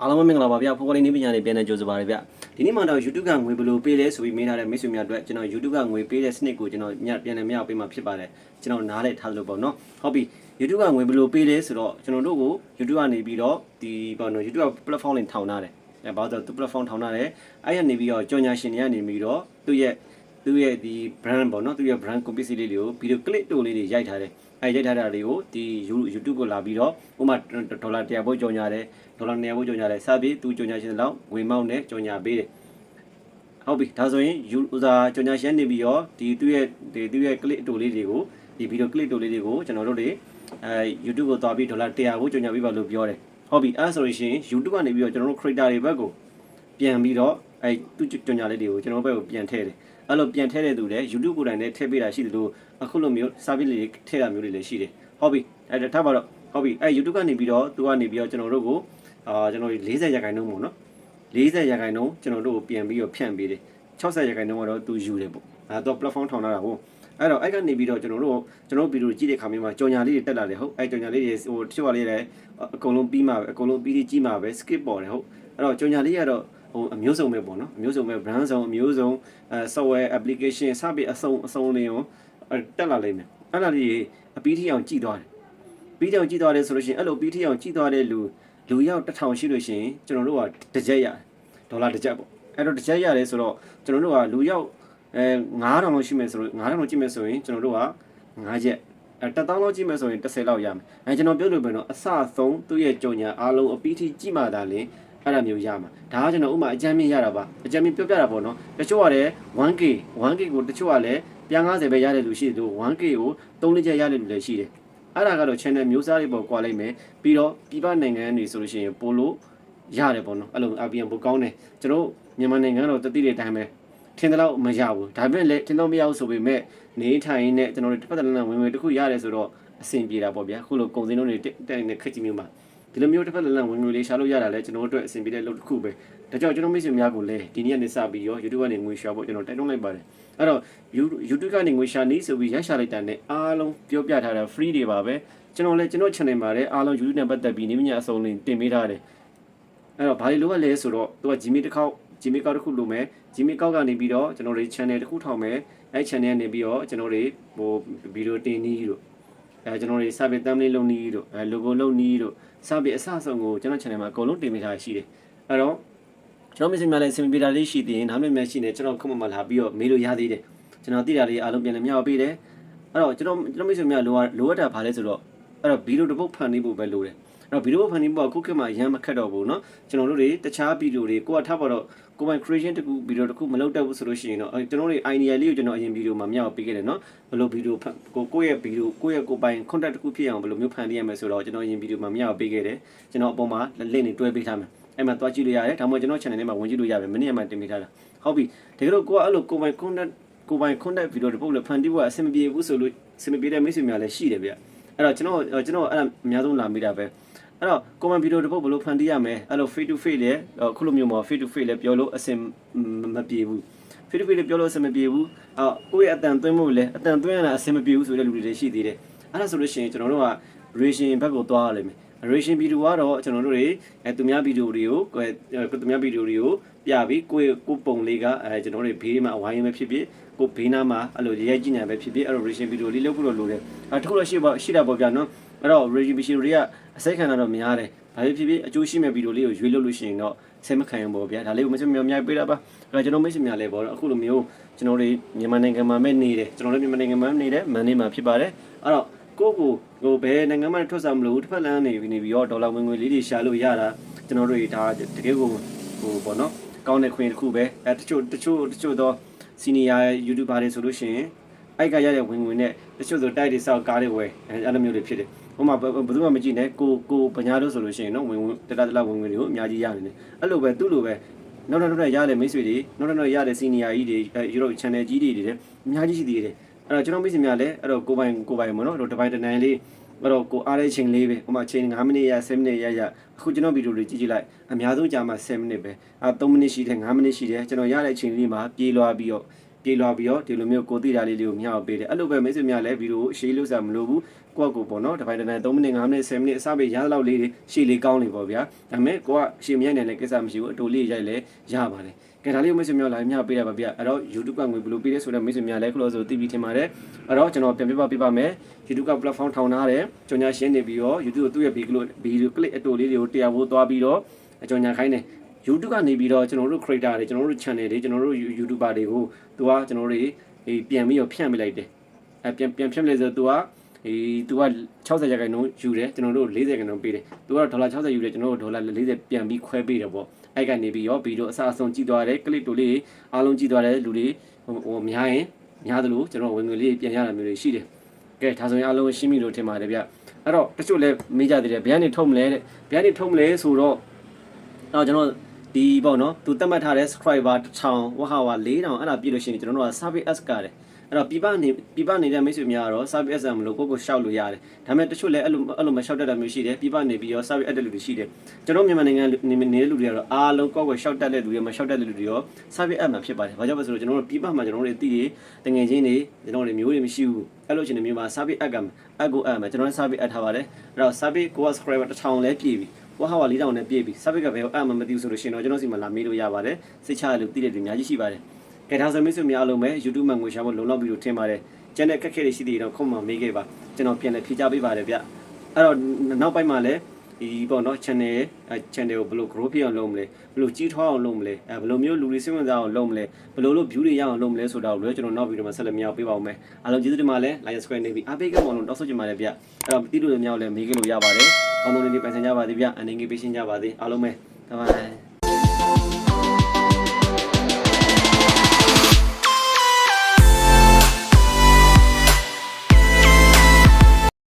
အားလုံးပဲမင်္ဂလာပါဗျဖိုးကလေးနေပညာတွေပြန်နေကြိုဆိုပါရဗျဒီနေ့မှတော့ YouTube ကငွေဘယ်လိုပေးလဲဆိုပြီးမေးထားတဲ့မိတ်ဆွေများအတွက်ကျွန်တော် YouTube ကငွေပေးတဲ့စနစ်ကိုကျွန်တော်ညပြန်လည်မရောက်ပေးမှာဖြစ်ပါတယ်ကျွန်တော်နားလည်ထားလို့ပေါ့နော်ဟုတ်ပြီ YouTube ကငွေဘယ်လိုပေးလဲဆိုတော့ကျွန်တော်တို့ကို YouTube ကနေပြီးတော့ဒီပေါ့နော် YouTube က platform လေးထောင်ထားတယ်အဲဘာလို့လဲသူ platform ထောင်ထားတယ်အဲ့ရနေပြီးတော့ကြော်ညာရှင်တွေကနေပြီးတော့သူ့ရဲ့သူ့ရဲ့ဒီ brand ပေါ့နော်သူ့ရဲ့ brand copy လေးတွေကိုဗီဒီယို clip တိုလေးတွေရိုက်ထားတယ် အဲရိုက်ထားတာတွေကိုဒီ YouTube ကိုလာပြီးတော့ဥပမာဒေါ်လာ100ဘုတ်ကြော်ညာတယ်ဒေါ်လာ200ဘုတ်ကြော်ညာတယ်စပြီးသူကြော်ညာရှင်လောက်ငွေမောင်းနဲ့ကြော်ညာပေးတယ်ဟုတ်ပြီဒါဆိုရင် user ကြော်ညာရှင်နေပြီးတော့ဒီသူ့ရဲ့ဒီသူ့ရဲ့ clip တိုလေးတွေကိုဒီ video clip တိုလေးတွေကိုကျွန်တော်တို့တွေအဲ YouTube ကိုသွားပြီးဒေါ်လာ100ဘုတ်ကြော်ညာပေးပါလို့ပြောတယ်ဟုတ်ပြီအဲဆိုလို့ရှိရင် YouTube ကနေပြီးတော့ကျွန်တော်တို့ creator တွေဘက်ကိုပြန်ပြီးတော့အဲသူ့ကြော်ညာလေးတွေကိုကျွန်တော်တို့ဘက်ကိုပြန်ထည့်တယ် အဲ့လိုပြန်ထည့်တဲ့သူလည်း YouTube ကိုယ်တိုင်နဲ့ထည့်ပေးတာရှိတယ်လို့အခုလိုမျိုး service လေးထည့်တာမျိုးတွေလည်းရှိတယ်ဟုတ်ပြီအဲ့ဒါထားပါတော့ဟုတ်ပြီအဲ့ YouTube ကနေပြီးတော့သူကနေပြီးတော့ကျွန်တော်တို့ကိုအာကျွန်တော်တို့40ရာခိုင်နှုန်းပေါ့နော်40ရာခိုင်နှုန်းကျွန်တော်တို့ကိုပြန်ပြီးတော့ဖြန့်ပေးတယ်60ရာခိုင်နှုန်းကတော့သူယူတယ်ပေါ့အဲတော့ platform ထောင်ထားတာဟုတ်အဲ့တော့အဲ့ကနေပြီးတော့ကျွန်တော်တို့ကျွန်တော်ဗီဒီယိုကြည့်တဲ့ခါမျိုးမှာကြော်ညာလေးတွေတက်လာတယ်ဟုတ်အဲ့ကြော်ညာလေးတွေဟိုတချို့ကလေးလည်းအကုန်လုံးပြီးမှပဲအကုန်လုံးပြီးပြီးကြည့်မှပဲ skip ပေါ်တယ်ဟုတ်အဲ့တော့ကြော်ညာလေးကတော့ ဟိုအမျိုးစုံပဲပေါ့နော်အမျိုးစုံပဲ brand စုံအမျိုးစုံအဲ software application စပြီးအစုံအစုံလေးရောတက်လာလိမ့်မယ်အဲ့ဒါလေးအပီးထီအောင်ကြည့်သွားတယ်ပြီးတောင်ကြည့်သွားတယ်ဆိုလို့ရှိရင်အဲ့လိုပြီးထီအောင်ကြည့်သွားတဲ့လူလူရောက်တစ်ထောင်ရှိလို့ရှိရင်ကျွန်တော်တို့ကတစ်ကြက်ရတယ်ဒေါ်လာတစ်ကြက်ပေါ့အဲ့တော့တစ်ကြက်ရတယ်ဆိုတော့ကျွန်တော်တို့ကလူရောက်အဲ9000လောက်ရှိမယ်ဆိုလို့9000လောက်ကြည့်မယ်ဆိုရင်ကျွန်တော်တို့က9ချက်အဲ1000လောက်ကြည့်မယ်ဆိုရင်10လောက်ရမယ်အဲကျွန်တော်ပြောလို့ပဲတော့အစဆုံးသူ့ရဲ့ကြုံညာအားလုံးအပီးထီကြည့်မှသာလင် အဲ့ဒါမျိုးရမှာဒါကကျွန်တော်ဥမာအကြမ်းမြင့်ရတာပါအကြမ်းမြင့်ပြောပြတာပေါ့နော်တချို့ကလည်း 1k 1k ကိုတချို့ကလည်းပြန်90ပဲရတဲ့လူရှိတယ်လို့ 1k ကို3လချက်ရတဲ့လူလည်းရှိတယ်အဲ့ဒါကတော့ channel မျိုးစားတွေပေါ်ကွာလိုက်မယ်ပြီးတော့ပြည်ပနိုင်ငံတွေဆိုလို့ရှိရင်ပိုလို့ရတယ်ပေါ့နော်အဲ့လို APN ပိုကောင်းတယ်ကျွန်တော်မြန်မာနိုင်ငံကတော့တတိတွေအတိုင်းပဲထင်တယ်လို့မရဘူးဒါပေမဲ့လည်းထင်တော့မရဘူးဆိုပေမဲ့နေထိုင်နဲ့ကျွန်တော်တို့တစ်ဖက်တစ်လမ်းဝင်ဝင်တစ်ခုရတယ်ဆိုတော့အဆင်ပြေတာပေါ့ဗျာခုလိုကုန်စည်နှုန်းတွေတက်နေတဲ့ခက်ကြီးမျိုးမှာ ဒီလိုမျိုးတစ်ဖက်တစ်လမ်းဝင်ငွေလေးရှာလို့ရတာလဲကျွန်တော်တို့အတွက်အဆင်ပြေတဲ့လုပ်တစ်ခုပဲဒါကြောင့်ကျွန်တော်မိတ်ဆွေများကိုလည်းဒီနေ့ကနေစပြီးရော YouTube ကနေငွေရှာဖို့ကျွန်တော်တိုက်တွန်းလိုက်ပါတယ်အဲ့တော့ YouTube ကနေငွေရှာနေဆိုပြီးရရှာလိုက်တာနဲ့အားလုံးပြောပြထားတာ free တွေပါပဲကျွန်တော်လည်းကျွန်တော် channel မှာလည်းအားလုံး YouTube နဲ့ပတ်သက်ပြီးနေမညာအစုံလင်တင်ပေးထားတယ်အဲ့တော့ဘာလို့လိုရလဲဆိုတော့သူက Gmail တစ်ခေါက် Gmail ကောက်တစ်ခုလိုမယ် Gmail ကောက်ကနေပြီးတော့ကျွန်တော်တို့ channel တစ်ခုထောင်မယ်အဲ့ channel ကနေပြီးတော့ကျွန်တော်တို့ဟိုဗီဒီယိုတင်နည်းတို့ အဲကျွန်တော်တို့ service thumbnail လုပ်နည်းတို့အဲ logo လုပ်နည်းတို့ service အစအဆုံးကိုကျွန်တော် channel မှာအကုန်လုံးတင်ပေးထားရှိတယ်အဲ့တော့ကျွန်တော်မစင်များလည်းစင်ပြတာလေးရှိသေးရင်နောက်နေ့များရှိနေကျွန်တော်ခုမှမလာပြီးတော့မေးလို့ရသေးတယ်ကျွန်တော်သိတာလေးအားလုံးပြန်လည်မျှဝေပေးတယ်အဲ့တော့ကျွန်တော်ကျွန်တော်မိတ်ဆွေများလိုလိုအပ်တာဘာလဲဆိုတော့အဲ့တော့ဗီဒီယိုတစ်ပုတ်ဖန်နေဖို့ပဲလိုတယ်အဲ့ တော့ဗီဒီယိုဖန်နေဖို့ကခုခေတ်မှာအရင်မခက်တော့ဘူးเนาะကျွန်တော်တို့တွေတခြားဗီဒီယိုတွေကိုကထားပါတော့ကိုယ်ပိုင် creation တခုဗီဒီယိုတခုမလုပ်တတ်ဘူးဆိုလို့ရှိရင်တော့ကျွန်တော်တို့ idea လေးကိုကျွန်တော်အရင်ဗီဒီယိုမှာမျှဝေပေးခဲ့တယ်เนาะဘယ်လိုဗီဒီယိုကိုကိုယ့်ရဲ့ဗီဒီယိုကိုယ့်ရဲ့ကိုယ်ပိုင် content တခုဖြစ်အောင်ဘယ်လိုမျိုးဖန်တီးရမလဲဆိုတော့ကျွန်တော်အရင်ဗီဒီယိုမှာမျှဝေပေးခဲ့တယ်ကျွန်တော်အပေါ်မှာ link တွေတွဲပေးထားမယ်အဲ့မှာတွားကြည့်လို့ရတယ်ဒါမှမဟုတ်ကျွန်တော် channel ထဲမှာဝင်ကြည့်လို့ရတယ်မနေ့ကမှတင်ပေးထားတာဟုတ်ပြီတကယ်လို့ကိုကအဲ့လိုကိုယ်ပိုင် content ကိုယ်ပိုင် content ဗီဒီယိုတစ်ပုတ်လည်းဖန်တီးဖို့အဆင်မပြေဘူးဆိုလို့အဆင်မပြေတဲ့မိတ်ဆွေများလည်းရှိတယ်ဗျအဲ့တော့ကျွန်တော်ကျွန်တော်အဲ့ဒါအများဆုံးလာမိတာပဲ အဲ့တော့ comment video တစ်ပုတ်ဘယ်လိုဖန်တီးရမလဲအဲ့လို face to face လည်းအခုလိုမျိုးမှာ face to face လည်းပြောလို့အဆင်မပြေဘူး face to face လည်းပြောလို့အဆင်မပြေဘူးအော်ကိုယ့်ရဲ့အတန်သွင်းမှုလည်းအတန်သွင်းရတာအဆင်မပြေဘူးဆိုတဲ့လူတွေလည်းရှိသေးတယ်အဲ့ဒါဆိုလို့ရှိရင်ကျွန်တော်တို့က ration ဘက်ကိုသွားရလိမ့်မယ် ration video ကတော့ကျွန်တော်တို့တွေအဲသူများဗီဒီယိုတွေကိုအဲသူများဗီဒီယိုတွေကိုပြပြီးကိုယ့်ကိုပုံလေးကအဲကျွန်တော်တို့ဘေးမှာအဝိုင်းပဲဖြစ်ဖြစ်ကိုဘေးနားမှာအဲ့လိုရိုက်ကြည့်နေပဲဖြစ်ဖြစ်အဲ့လို ration video လေးလုပ်ဖို့လိုတယ်အဲတခုတော့ရှိပါရှိတာပေါ့ဗျာနော်အဲ့တော့ ration video တွေကအစိတ်ခံတာတော့များတယ်ဘာဖြစ်ဖြစ်အကျိုးရှိမဲ့ဗီဒီယိုလေးကိုရွေးလုပ်လို့ရှိရင်တော့ဆဲမခံရဘူးဗျာဒါလေးကိုမစမြောင်မြိုက်ပေးတာပါအဲ့တော့ကျွန်တော်မိတ်ဆွေများလဲပေါ့အခုလိုမျိုးကျွန်တော်တို့မြန်မာနိုင်ငံမှာမဲ့နေတယ်ကျွန်တော်တို့မြန်မာနိုင်ငံမှာနေတယ်မန်နေမှာဖြစ်ပါတယ်အဲ့တော့ ကိုကိုဟိုဘယ်နိုင်ငံမှထွက်စားမလို့တစ်ဖက်လမ်းနေပြီးနေပြီးတော့ဒေါ်လာဝင်ငွေလေးတွေရှာလို့ရတာကျွန်တော်တို့ဒါတကယ်ကိုဟိုပေါ့နော်ကောင်းတဲ့ခွင့်တစ်ခုပဲအဲတချို့တချို့တချို့တော့စီနီယာ YouTuber တွေဆိုလို့ရှိရင်အိုက်ကရတဲ့ဝင်ငွေနဲ့တချို့ဆိုတိုက်တွေစောက်ကားတွေဝယ်အဲလိုမျိုးတွေဖြစ်တယ်ဟိုမှာဘယ်သူမှမကြည့်နဲ့ကိုကိုပညာလို့ဆိုလို့ရှိရင်နော်ဝင်ဝင်တတတလဝင်ငွေတွေကိုအများကြီးရနေတယ်အဲ့လိုပဲသူ့လိုပဲနောက်နောက်နောက်ရတဲ့မိတ်ဆွေတွေနောက်နောက်ရတဲ့စီနီယာကြီးတွေအဲ YouTube channel ကြီးတွေတွေလည်းအများကြီးရှိသေးတယ် အဲ့တော့ကျွန်တော်မိတ်ဆွေများလည်းအဲ့တော့ကိုပိုင်ကိုပိုင်မနော်တော့တစ်ပိုင်းတစ်နိုင်လေးအဲ့တော့ကိုအားတဲ့ချိန်လေးပဲဟိုမှာချိန်9မိနစ်ရ10မိနစ်ရရအခုကျွန်တော်ဗီဒီယိုလေးကြည့်ကြည့်လိုက်အများဆုံးကြာမှ10မိနစ်ပဲအဲ3မိနစ်ရှိတယ်9မိနစ်ရှိတယ်ကျွန်တော်ရတဲ့ချိန်လေးမှာပြေးလွှားပြီးတော့ပြေးလွှားပြီးတော့ဒီလိုမျိုးကိုသိတာလေးလေးကိုမျှောက်ပေးတယ်အဲ့လိုပဲမိတ်ဆွေများလည်းဗီဒီယိုအရှိလို့စားမလို့ဘူးကိုယ့်ကိုပေါ့နော်တစ်ပိုင်းတစ်ပိုင်း3မိနစ်5မိနစ်10မိနစ်အစပဲရသလောက်လေးတွေရှေ့လေးကောင်းနေပေါ့ဗျာဒါပေမဲ့ကိုကရှေ့မြိုက်နိုင်တဲ့ကိစ္စမရှိဘူးအတူလေးရိုက်လဲရပါတယ် ကဲဒါလေးကိုမိတ်ဆွေများလာမျှပေးရပါဗျအဲ့တော့ YouTube ကငွေဘယ်လိုပေးလဲဆိုတော့မိတ်ဆွေများလည်းခလို့ဆိုသိပြီးထင်ပါတယ်အဲ့တော့ကျွန်တော်ပြန်ပြပါပြပါမယ် YouTube က platform ထောင်ထားတယ်ကြော်ညာရှင်းနေပြီးတော့ YouTube ကိုသူ့ရဲ့ video video clip အတူလေးတွေကိုတရားဖို့သွားပြီးတော့အကြော်ညာခိုင်းတယ် YouTube ကနေပြီးတော့ကျွန်တော်တို့ creator တွေကျွန်တော်တို့ channel တွေကျွန်တော်တို့ YouTuber တွေကိုသူကကျွန်တော်တို့တွေပြန်ပြီးတော့ဖြန့်ပေးလိုက်တယ်အဲပြန်ပြန်ဖြန့်လိုက်ဆိုသူက အေးသူက60ရာခိုင်နှုန်းယူတယ်ကျွန်တော်တို့40ရာခိုင်နှုန်းပေးတယ်သူကဒေါ်လာ60ယူတယ်ကျွန်တော်တို့ဒေါ်လာ40ပြန်ပြီးခွဲပေးတယ်ပေါ့အဲ့ကနေပြီးရောဗီဒီယိုအစအဆုံးကြည့်သွားတယ် clip တို့လေးအားလုံးကြည့်သွားတယ်လူတွေဟိုဟိုများရင်များသလိုကျွန်တော်ဝင်ငွေလေးပြန်ရတာမျိုးတွေရှိတယ်ကဲဒါဆိုရင်အားလုံးရှင်းပြီလို့ထင်ပါတယ်ဗျအဲ့တော့တချို့လည်းမေးကြသေးတယ်ဘယ်ကနေထုတ်မလဲတဲ့ဘယ်ကနေထုတ်မလဲဆိုတော့အော်ကျွန်တော် ဒီပေါ့နော်သူသတ်မှတ်ထားတဲ့ subscriber 1000ဝဟာဝ4000အဲ့ဒါပြည့်လို့ရှိရင်ကျွန်တော်တို့က service S ကတယ်အဲ့တော့ပြပနေပြပနေတဲ့မိတ်ဆွေများကတော့ service S မလို့ကိုကိုရှောက်လို့ရတယ်ဒါပေမဲ့တချို့လည်းအဲ့လိုအဲ့လိုမရှောက်တတ်တာမျိုးရှိတယ်ပြပနေပြီးတော့ service S တဲ့လူတွေရှိတယ်ကျွန်တော်မြန်မာနိုင်ငံနေတဲ့လူတွေကတော့အားလုံးကိုကိုရှောက်တတ်တဲ့လူတွေမရှောက်တတ်တဲ့လူတွေရော service S မှာဖြစ်ပါတယ်ဘာကြောင့်လဲဆိုတော့ကျွန်တော်တို့ပြပမှာကျွန်တော်တို့တွေတည်တငယ်ချင်းတွေကျွန်တော်တို့မျိုးတွေမရှိဘူးအဲ့လိုချင်တဲ့မျိုးမှာ service S ကအကိုအမှာကျွန်တော်တို့ service S ထားပါတယ်အဲ့တော့ service ကိုက subscriber 1000လဲပြည့်ပြီ ဝါဟာဝါ4000နဲ့ပြည့်ပြီ service ကဘယ်ကိုအမှမသိဘူးဆိုလို့ရှိရင်တော့ကျွန်တော်စီမှာလာမေးလို့ရပါတယ်စိတ်ချရလို့တည်တဲ့လူအများကြီးရှိပါတယ်ကဲဒါဆိုမိတ်ဆွေများအားလုံးပဲ YouTube မှာငွေရှာဖို့လုံလောက်ပြီလို့ထင်ပါတယ်ကျန်တဲ့ခက်ခဲတွေရှိသေးတယ်တော့ခုမှမေးခဲ့ပါကျွန်တော်ပြန်လည်ဖြေချပေးပါတယ်ဗျအဲ့တော့နောက်ပိုင်းမှာလည်းဒီပေါ့နော် channel အဲ channel ကိုဘယ်လို grow ဖြစ်အောင်လုပ်မလဲဘယ်လိုကြီးထွားအောင်လုပ်မလဲအဲဘယ်လိုမျိုးလူတွေစိတ်ဝင်စားအောင်လုပ်မလဲဘယ်လိုလို့ view တွေရအောင်လုပ်မလဲဆိုတာကိုလည်းကျွန်တော်နောက်ဗီဒီယိုမှာဆက်လက်မြောက်ပေးပါဦးမယ်အားလုံးကျေးဇူးတင်ပါတယ် Lion Square နေပြီးအားပေးကြပါလို့တောက်ဆိုချင်ပါတယ်ဗျအဲ့တော့တီးလို့လည်းမြောက်လည်းမေးကြလို့ရပါတယ် အောင်လုံးလေးဒီပိုင်ဆိုင်ကြပါသည်ဗျအနေငယ်ပေးရှင်ကြပါသည်အားလုံးပဲဘိုင်ဘိုင်